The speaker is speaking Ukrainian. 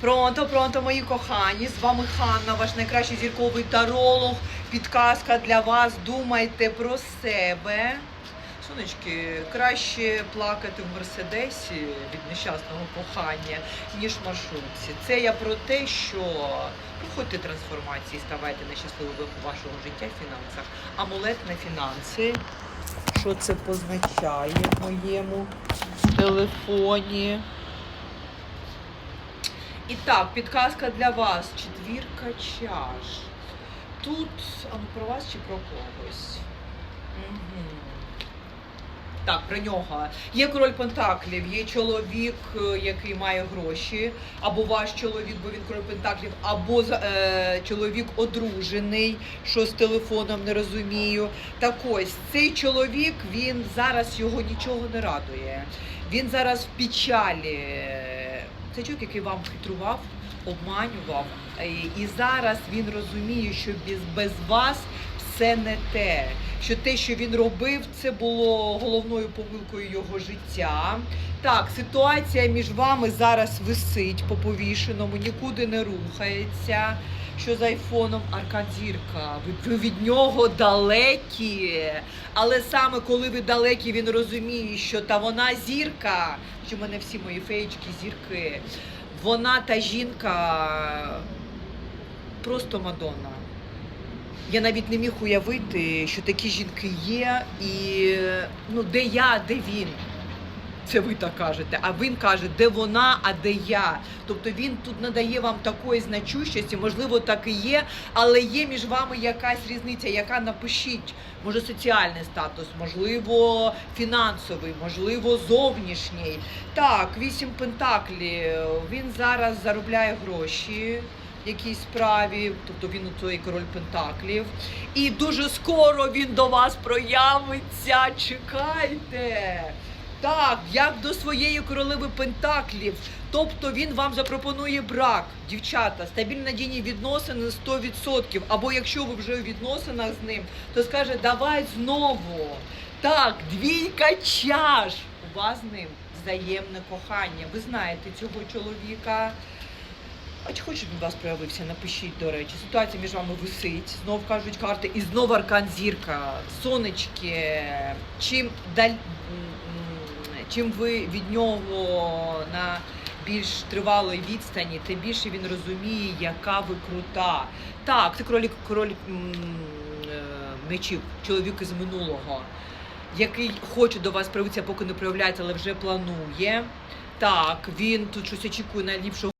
Пронто, пронто, мої кохані. З вами Ханна, ваш найкращий зірковий таролог. Підказка для вас. Думайте про себе. Сонечки, краще плакати в мерседесі від нещасного кохання, ніж в маршрутці. Це я про те, що проходьте трансформації, ставайте на щасливий виху вашого життя в фінансах. Амулет на фінанси. Що це позначає в моєму телефоні? І так, підказка для вас. Четвірка чаш. Тут а ну, про вас чи про когось? Угу. Так, про нього. Є король Пентаклів, є чоловік, е, який має гроші, або ваш чоловік, бо він король Пентаклів, або е, чоловік одружений, що з телефоном не розумію. Так ось цей чоловік, він зараз його нічого не радує. Він зараз в печалі. Це чоловік, який вам хитрував, обманював. Е, І зараз він розуміє, що без, без вас все не те. Що те, що він робив, це було головною помилкою його життя. Так, ситуація між вами зараз висить по повішеному, нікуди не рухається. Що з айфоном? Ви, ви від нього далекі. Але саме коли ви далекі, він розуміє, що та вона зірка, що в мене всі мої феєчки, зірки. Вона та жінка просто Мадонна. Я навіть не міг уявити, що такі жінки є, і ну де я, де він. Це ви так кажете. А він каже, де вона, а де я. Тобто він тут надає вам такої значущості, можливо, так і є, але є між вами якась різниця, яка напишіть, може, соціальний статус, можливо, фінансовий, можливо, зовнішній. Так, вісім пентаклів. Він зараз заробляє гроші якійсь справі, тобто він у той король пентаклів. І дуже скоро він до вас проявиться. Чекайте. Так, як до своєї королеви Пентаклів. Тобто він вам запропонує брак, дівчата, стабільні надійні відносини 100%. Або якщо ви вже у відносинах з ним, то скаже, давай знову. Так, двійка чаш. У вас з ним взаємне кохання. Ви знаєте цього чоловіка. А чи хоче він вас проявився? Напишіть, до речі. Ситуація між вами висить. Знов кажуть карти, і знов аркан зірка. Сонечки. Чим даль... чим ви від нього на більш тривалої відстані, тим більше він розуміє, яка ви крута. Так, це кролік король е, мечів, чоловік із минулого, який хоче до вас проявитися, поки не проявляється, але вже планує. Так, він тут щось очікує найліпшого.